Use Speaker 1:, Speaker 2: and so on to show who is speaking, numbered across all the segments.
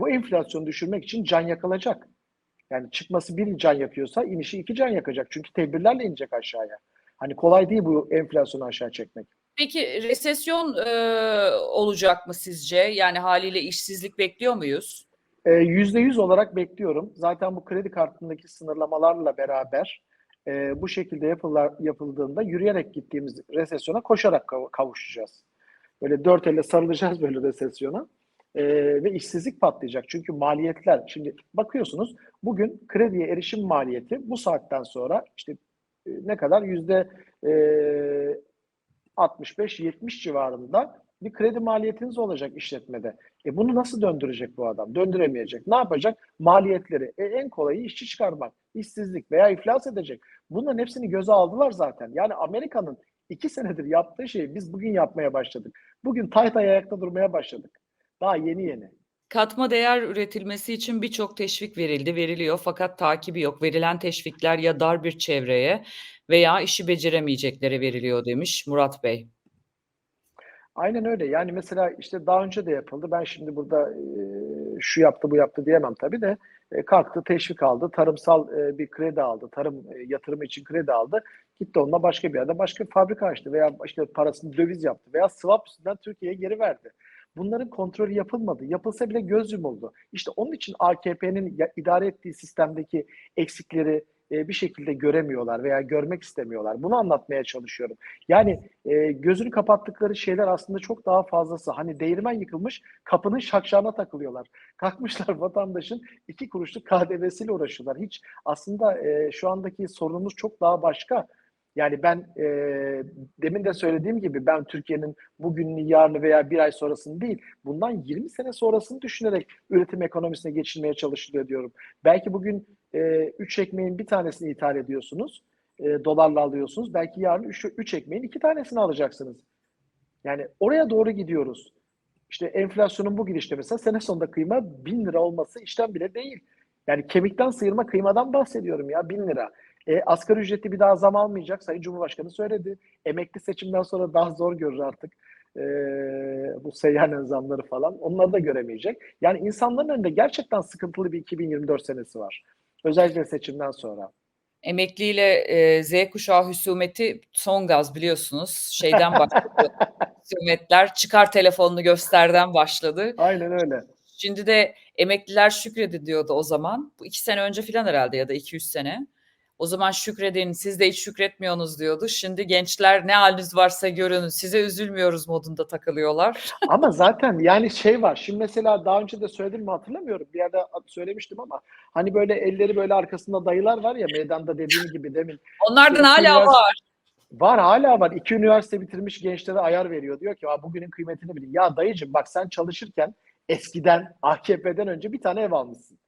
Speaker 1: Bu enflasyonu düşürmek için can yakılacak. Yani çıkması bir can yakıyorsa inişi iki can yakacak. Çünkü tedbirlerle inecek aşağıya. Hani kolay değil bu enflasyonu aşağı çekmek.
Speaker 2: Peki resesyon e, olacak mı sizce? Yani haliyle işsizlik bekliyor muyuz?
Speaker 1: Ee, Yüzde yüz olarak bekliyorum. Zaten bu kredi kartındaki sınırlamalarla beraber e, bu şekilde yapılar, yapıldığında yürüyerek gittiğimiz resesyona koşarak kav- kavuşacağız. Böyle dört elle sarılacağız böyle resesyona E, ve işsizlik patlayacak. Çünkü maliyetler, şimdi bakıyorsunuz bugün krediye erişim maliyeti bu saatten sonra işte e, ne kadar yüzde e, 65-70 civarında bir kredi maliyetiniz olacak işletmede. E bunu nasıl döndürecek bu adam? Döndüremeyecek. Ne yapacak? Maliyetleri. E en kolayı işçi çıkarmak, işsizlik veya iflas edecek. Bunların hepsini göze aldılar zaten. Yani Amerika'nın iki senedir yaptığı şeyi biz bugün yapmaya başladık. Bugün tay tay ayakta durmaya başladık. Daha yeni yeni.
Speaker 2: Katma değer üretilmesi için birçok teşvik verildi, veriliyor fakat takibi yok. Verilen teşvikler ya dar bir çevreye veya işi beceremeyeceklere veriliyor demiş Murat Bey.
Speaker 1: Aynen öyle. Yani mesela işte daha önce de yapıldı. Ben şimdi burada e, şu yaptı bu yaptı diyemem tabii de e, kalktı teşvik aldı. Tarımsal e, bir kredi aldı. Tarım e, yatırımı için kredi aldı. Gitti onunla başka bir yerde başka bir fabrika açtı veya işte parasını döviz yaptı veya swap üstünden Türkiye'ye geri verdi. Bunların kontrolü yapılmadı. Yapılsa bile göz yumuldu. İşte onun için AKP'nin idare ettiği sistemdeki eksikleri e, bir şekilde göremiyorlar veya görmek istemiyorlar. Bunu anlatmaya çalışıyorum. Yani e, gözünü kapattıkları şeyler aslında çok daha fazlası. Hani değirmen yıkılmış, kapının şakşağına takılıyorlar. Kalkmışlar vatandaşın iki kuruşluk KDV'siyle uğraşıyorlar. Hiç aslında e, şu andaki sorunumuz çok daha başka. Yani ben e, demin de söylediğim gibi ben Türkiye'nin bugününü, yarını veya bir ay sonrasını değil, bundan 20 sene sonrasını düşünerek üretim ekonomisine geçilmeye çalışılıyor diyorum. Belki bugün e, üç ekmeğin bir tanesini ithal ediyorsunuz, e, dolarla alıyorsunuz. Belki yarın üç, üç ekmeğin iki tanesini alacaksınız. Yani oraya doğru gidiyoruz. İşte enflasyonun bu gidişte mesela sene sonunda kıyma bin lira olması işten bile değil. Yani kemikten sıyırma kıymadan bahsediyorum ya bin lira. E, asgari ücreti bir daha zam almayacak. Sayın Cumhurbaşkanı söyledi. Emekli seçimden sonra daha zor görür artık. E, bu seyyanen zamları falan. Onları da göremeyecek. Yani insanların önünde gerçekten sıkıntılı bir 2024 senesi var. Özellikle seçimden sonra.
Speaker 2: Emekliyle e, Z kuşağı husumeti son gaz biliyorsunuz. Şeyden başladı. Husumetler çıkar telefonunu gösterden başladı.
Speaker 1: Aynen öyle.
Speaker 2: Şimdi de emekliler şükredin diyordu o zaman. Bu iki sene önce falan herhalde ya da iki üç sene. O zaman şükredin siz de hiç şükretmiyorsunuz diyordu. Şimdi gençler ne haliniz varsa görün size üzülmüyoruz modunda takılıyorlar.
Speaker 1: Ama zaten yani şey var. Şimdi mesela daha önce de söyledim mi hatırlamıyorum. Bir yerde söylemiştim ama hani böyle elleri böyle arkasında dayılar var ya meydanda dediğim gibi demin.
Speaker 2: Onlardan hala var.
Speaker 1: Var hala var. İki üniversite bitirmiş gençlere ayar veriyor. Diyor ki "Aa, bugünün kıymetini bilin. Ya dayıcım bak sen çalışırken eskiden AKP'den önce bir tane ev almışsın.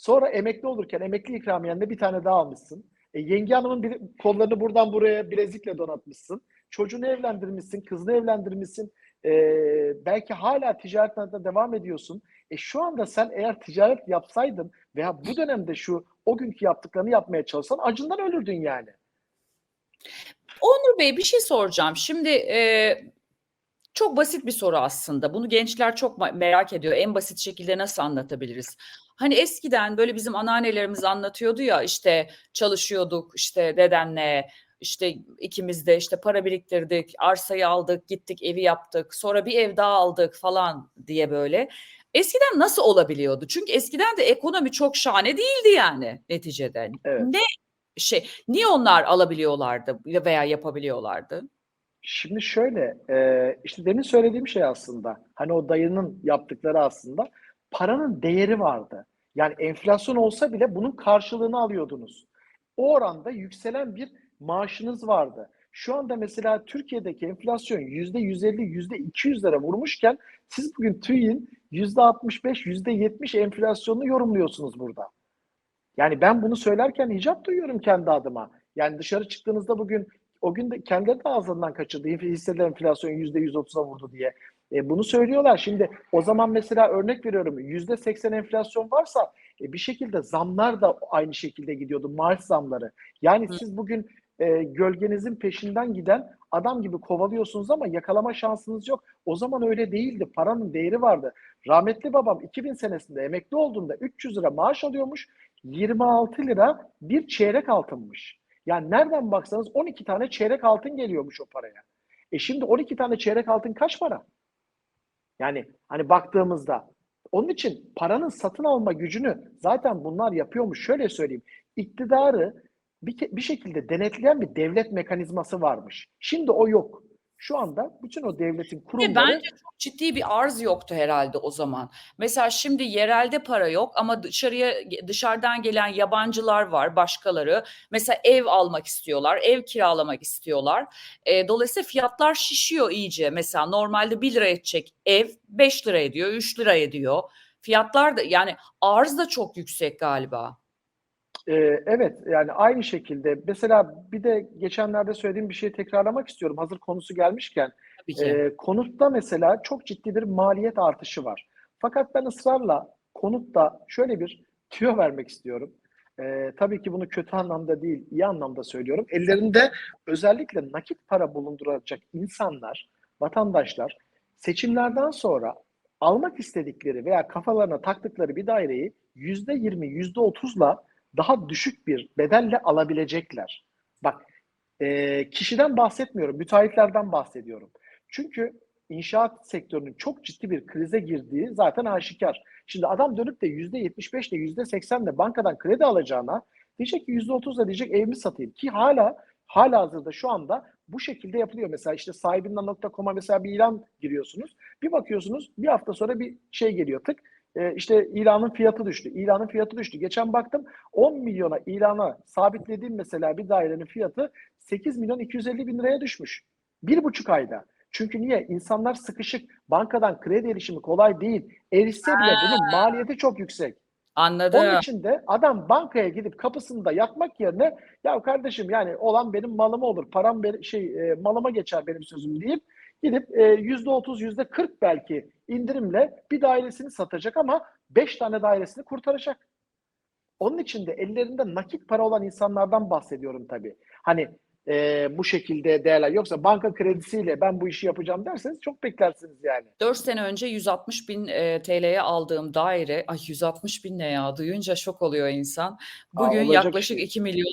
Speaker 1: Sonra emekli olurken emekli ikramiyenle bir tane daha almışsın. E, yenge hanımın bir, kollarını buradan buraya bilezikle donatmışsın. Çocuğunu evlendirmişsin, kızını evlendirmişsin. E, belki hala ticaretle devam ediyorsun. E şu anda sen eğer ticaret yapsaydın veya bu dönemde şu o günkü yaptıklarını yapmaya çalışsan acından ölürdün yani.
Speaker 2: Onur Bey bir şey soracağım. Şimdi e, çok basit bir soru aslında. Bunu gençler çok merak ediyor. En basit şekilde nasıl anlatabiliriz? Hani eskiden böyle bizim anneannelerimiz anlatıyordu ya işte çalışıyorduk işte dedenle işte ikimiz de işte para biriktirdik, arsayı aldık, gittik evi yaptık, sonra bir ev daha aldık falan diye böyle. Eskiden nasıl olabiliyordu? Çünkü eskiden de ekonomi çok şahane değildi yani neticede.
Speaker 1: Evet.
Speaker 2: Ne şey niye onlar alabiliyorlardı veya yapabiliyorlardı?
Speaker 1: Şimdi şöyle, e, işte demin söylediğim şey aslında, hani o dayının yaptıkları aslında paranın değeri vardı. Yani enflasyon olsa bile bunun karşılığını alıyordunuz. O oranda yükselen bir maaşınız vardı. Şu anda mesela Türkiye'deki enflasyon yüzde 150, yüzde 200'lere vurmuşken siz bugün TÜİ'nin yüzde 65, yüzde 70 enflasyonunu yorumluyorsunuz burada. Yani ben bunu söylerken icap duyuyorum kendi adıma. Yani dışarı çıktığınızda bugün o gün de kendileri de ağzından kaçırdı. Hissedilen enflasyon %130'a vurdu diye. E, bunu söylüyorlar. Şimdi o zaman mesela örnek veriyorum %80 enflasyon varsa e, bir şekilde zamlar da aynı şekilde gidiyordu. Maaş zamları. Yani
Speaker 2: Hı.
Speaker 1: siz bugün e, gölgenizin peşinden giden adam gibi kovalıyorsunuz ama yakalama şansınız yok. O zaman öyle değildi. Paranın değeri vardı. Rahmetli babam 2000 senesinde emekli olduğunda 300 lira maaş alıyormuş. 26 lira bir çeyrek altınmış. Yani nereden baksanız 12 tane çeyrek altın geliyormuş o paraya. E şimdi 12 tane çeyrek altın kaç para? Yani hani baktığımızda onun için paranın satın alma gücünü zaten bunlar yapıyormuş. Şöyle söyleyeyim. iktidarı bir, bir şekilde denetleyen bir devlet mekanizması varmış. Şimdi o yok. Şu anda bütün o devletin kurumları
Speaker 2: bence çok ciddi bir arz yoktu herhalde o zaman. Mesela şimdi yerelde para yok ama dışarıya dışarıdan gelen yabancılar var, başkaları. Mesela ev almak istiyorlar, ev kiralamak istiyorlar. E, dolayısıyla fiyatlar şişiyor iyice. Mesela normalde 1 lira edecek ev 5 lira ediyor, 3 lira ediyor. Fiyatlar da yani arz da çok yüksek galiba.
Speaker 1: Ee, evet yani aynı şekilde mesela bir de geçenlerde söylediğim bir şeyi tekrarlamak istiyorum hazır konusu gelmişken.
Speaker 2: Tabii ki.
Speaker 1: Ee, konutta mesela çok ciddi bir maliyet artışı var. Fakat ben ısrarla konutta şöyle bir tüyo vermek istiyorum. Ee, tabii ki bunu kötü anlamda değil, iyi anlamda söylüyorum. Ellerinde özellikle nakit para bulunduracak insanlar, vatandaşlar seçimlerden sonra almak istedikleri veya kafalarına taktıkları bir daireyi yüzde yirmi, yüzde otuzla daha düşük bir bedelle alabilecekler. Bak e, kişiden bahsetmiyorum, müteahhitlerden bahsediyorum. Çünkü inşaat sektörünün çok ciddi bir krize girdiği zaten aşikar. Şimdi adam dönüp de yüzde yetmiş beşle yüzde seksenle bankadan kredi alacağına diyecek ki yüzde otuzla diyecek evimi satayım. Ki hala hala hazırda şu anda bu şekilde yapılıyor. Mesela işte sahibinden.com'a mesela bir ilan giriyorsunuz. Bir bakıyorsunuz bir hafta sonra bir şey geliyor tık. E, işte ilanın fiyatı düştü. İlanın fiyatı düştü. Geçen baktım 10 milyona ilana sabitlediğim mesela bir dairenin fiyatı 8 milyon 250 bin liraya düşmüş. Bir buçuk ayda. Çünkü niye? İnsanlar sıkışık. Bankadan kredi erişimi kolay değil. Erişse bile bunun maliyeti çok yüksek.
Speaker 2: Anladım.
Speaker 1: Onun için de adam bankaya gidip kapısında yatmak yerine ya kardeşim yani olan benim malım olur. Param benim, şey e, malıma geçer benim sözüm deyip gidip e, yüzde otuz yüzde kırk belki indirimle bir dairesini satacak ama beş tane dairesini kurtaracak. Onun için de ellerinde nakit para olan insanlardan bahsediyorum tabii. Hani e, bu şekilde değerler. Yoksa banka kredisiyle ben bu işi yapacağım derseniz çok beklersiniz yani.
Speaker 2: 4 sene önce 160 bin e, TL'ye aldığım daire, ay 160 bin ne ya duyunca şok oluyor insan. Bugün
Speaker 1: olacak
Speaker 2: yaklaşık
Speaker 1: şey.
Speaker 2: 2 milyon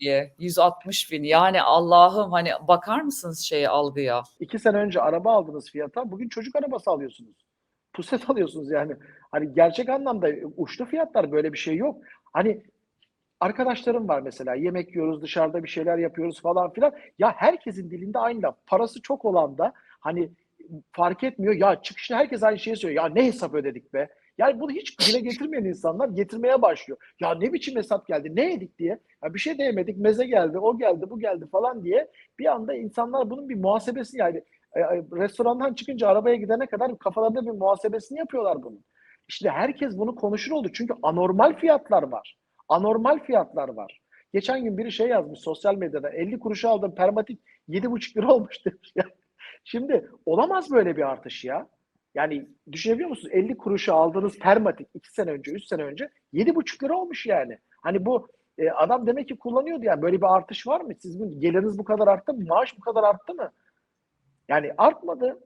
Speaker 2: diye 160 bin. Yani Allah'ım hani bakar mısınız şeye algıya?
Speaker 1: İki sene önce araba aldığınız fiyata bugün çocuk arabası alıyorsunuz. Puset alıyorsunuz yani. Hani gerçek anlamda uçtu fiyatlar böyle bir şey yok. Hani arkadaşlarım var mesela yemek yiyoruz dışarıda bir şeyler yapıyoruz falan filan. Ya herkesin dilinde aynı laf. Parası çok olan da hani fark etmiyor. Ya çıkışta herkes aynı şeyi söylüyor. Ya ne hesap ödedik be. Yani bunu hiç dile getirmeyen insanlar getirmeye başlıyor. Ya ne biçim hesap geldi, ne yedik diye. Ya bir şey de meze geldi, o geldi, bu geldi falan diye. Bir anda insanlar bunun bir muhasebesi yani e, e, restorandan çıkınca arabaya gidene kadar kafalarında bir muhasebesini yapıyorlar bunun. İşte herkes bunu konuşur oldu. Çünkü anormal fiyatlar var. Anormal fiyatlar var. Geçen gün biri şey yazmış sosyal medyada 50 kuruşa aldım permatik 7,5 lira olmuş demiş ya. Şimdi olamaz böyle bir artış ya. Yani düşünebiliyor musunuz? 50 kuruşa aldığınız permatik 2 sene önce, 3 sene önce 7,5 lira olmuş yani. Hani bu e, adam demek ki kullanıyordu yani. Böyle bir artış var mı? Sizin geliriniz bu kadar arttı mı? Maaş bu kadar arttı mı? Yani artmadı.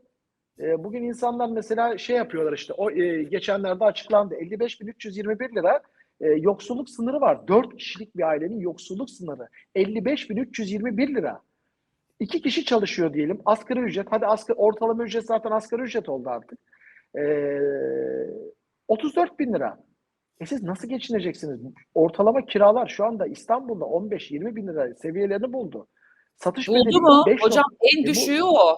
Speaker 1: E, bugün insanlar mesela şey yapıyorlar işte o e, geçenlerde açıklandı 55.321 lira e, yoksulluk sınırı var. 4 kişilik bir ailenin yoksulluk sınırı 55.321 lira. İki kişi çalışıyor diyelim. Asgari ücret. Hadi asgari, ortalama ücret zaten asgari ücret oldu artık. Ee, 34 bin lira. E siz nasıl geçineceksiniz? Ortalama kiralar şu anda İstanbul'da 15-20 bin lira seviyelerini buldu. Satış
Speaker 2: Buldu mu?
Speaker 1: 5
Speaker 2: Hocam en
Speaker 1: E
Speaker 2: düşüğü o.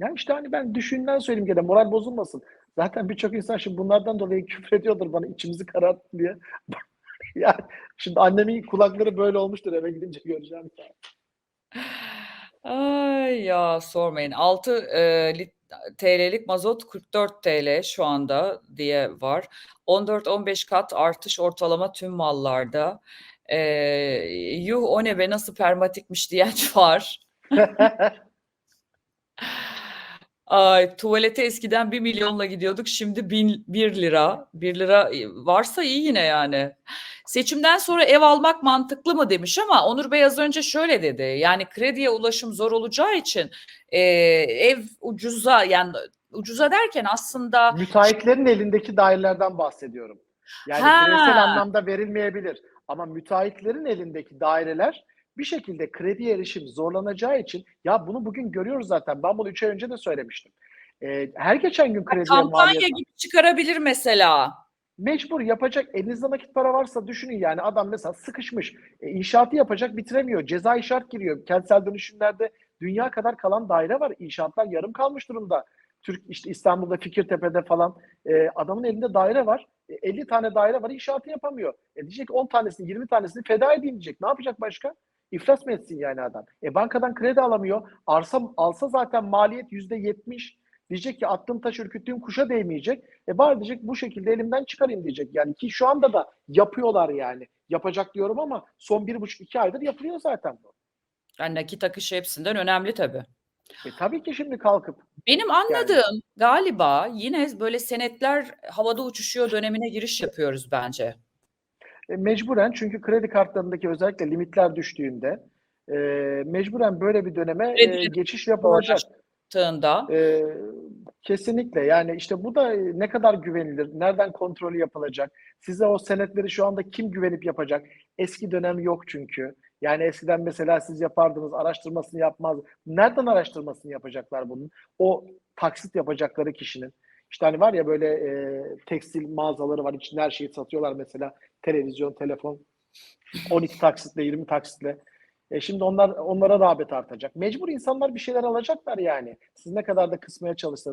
Speaker 1: Yani işte hani ben düşünden söyleyeyim gene moral bozulmasın. Zaten birçok insan şimdi bunlardan dolayı küfür ediyordur bana içimizi kararttı diye. yani şimdi annemin kulakları böyle olmuştur eve gidince göreceğim.
Speaker 2: Ay ya sormayın. 6 e, lit- TL'lik mazot 44 TL şu anda diye var. 14-15 kat artış ortalama tüm mallarda. E, yuh o ne be nasıl permatikmiş diyen var. Ay, tuvalete eskiden 1 milyonla gidiyorduk. Şimdi bin 1 lira. 1 lira varsa iyi yine yani. Seçimden sonra ev almak mantıklı mı demiş ama Onur Bey az önce şöyle dedi. Yani krediye ulaşım zor olacağı için e, ev ucuza yani ucuza derken aslında
Speaker 1: Müteahhitlerin elindeki dairelerden bahsediyorum. Yani bireysel anlamda verilmeyebilir ama müteahhitlerin elindeki daireler bir şekilde krediye erişim zorlanacağı için ya bunu bugün görüyoruz zaten. Ben bunu 3 ay önce de söylemiştim. Ee, her geçen gün krediye
Speaker 2: kampanya
Speaker 1: maliyet
Speaker 2: gibi çıkarabilir mesela.
Speaker 1: mecbur yapacak. Elinizde nakit para varsa düşünün yani adam mesela sıkışmış. E, inşaatı yapacak bitiremiyor. Ceza işaret giriyor. Kentsel dönüşümlerde dünya kadar kalan daire var. İnşaatlar yarım kalmış durumda. Türk işte İstanbul'da Fikirtepe'de falan e, adamın elinde daire var. E, 50 tane daire var inşaatı yapamıyor. E diyecek ki 10 tanesini 20 tanesini feda edeyim diyecek. Ne yapacak başka? İflas mı etsin yani adam? E bankadan kredi alamıyor. Arsa alsa zaten maliyet %70. Diyecek ki attığım taş ürküttüğüm kuşa değmeyecek. E bari diyecek bu şekilde elimden çıkarayım diyecek. Yani ki şu anda da yapıyorlar yani. Yapacak diyorum ama son bir buçuk iki aydır yapılıyor zaten bu.
Speaker 2: Yani nakit akışı hepsinden önemli tabii.
Speaker 1: E tabii ki şimdi kalkıp
Speaker 2: Benim anladığım galiba yine böyle senetler havada uçuşuyor dönemine giriş yapıyoruz bence.
Speaker 1: E, mecburen çünkü kredi kartlarındaki özellikle limitler düştüğünde e, mecburen böyle bir döneme e, geçiş yapılacak. E, kesinlikle yani işte bu da ne kadar güvenilir, nereden kontrolü yapılacak, size o senetleri şu anda kim güvenip yapacak? Eski dönem yok çünkü. Yani eskiden mesela siz yapardınız, araştırmasını yapmaz. Nereden araştırmasını yapacaklar bunun? O taksit yapacakları kişinin. İşte hani var ya böyle e, tekstil mağazaları var, içinde her şeyi satıyorlar mesela. Televizyon, telefon. 12 taksitle, 20 taksitle. E şimdi onlar onlara rağbet artacak. Mecbur insanlar bir şeyler alacaklar yani. Siz ne kadar da kısmaya çalışsanız.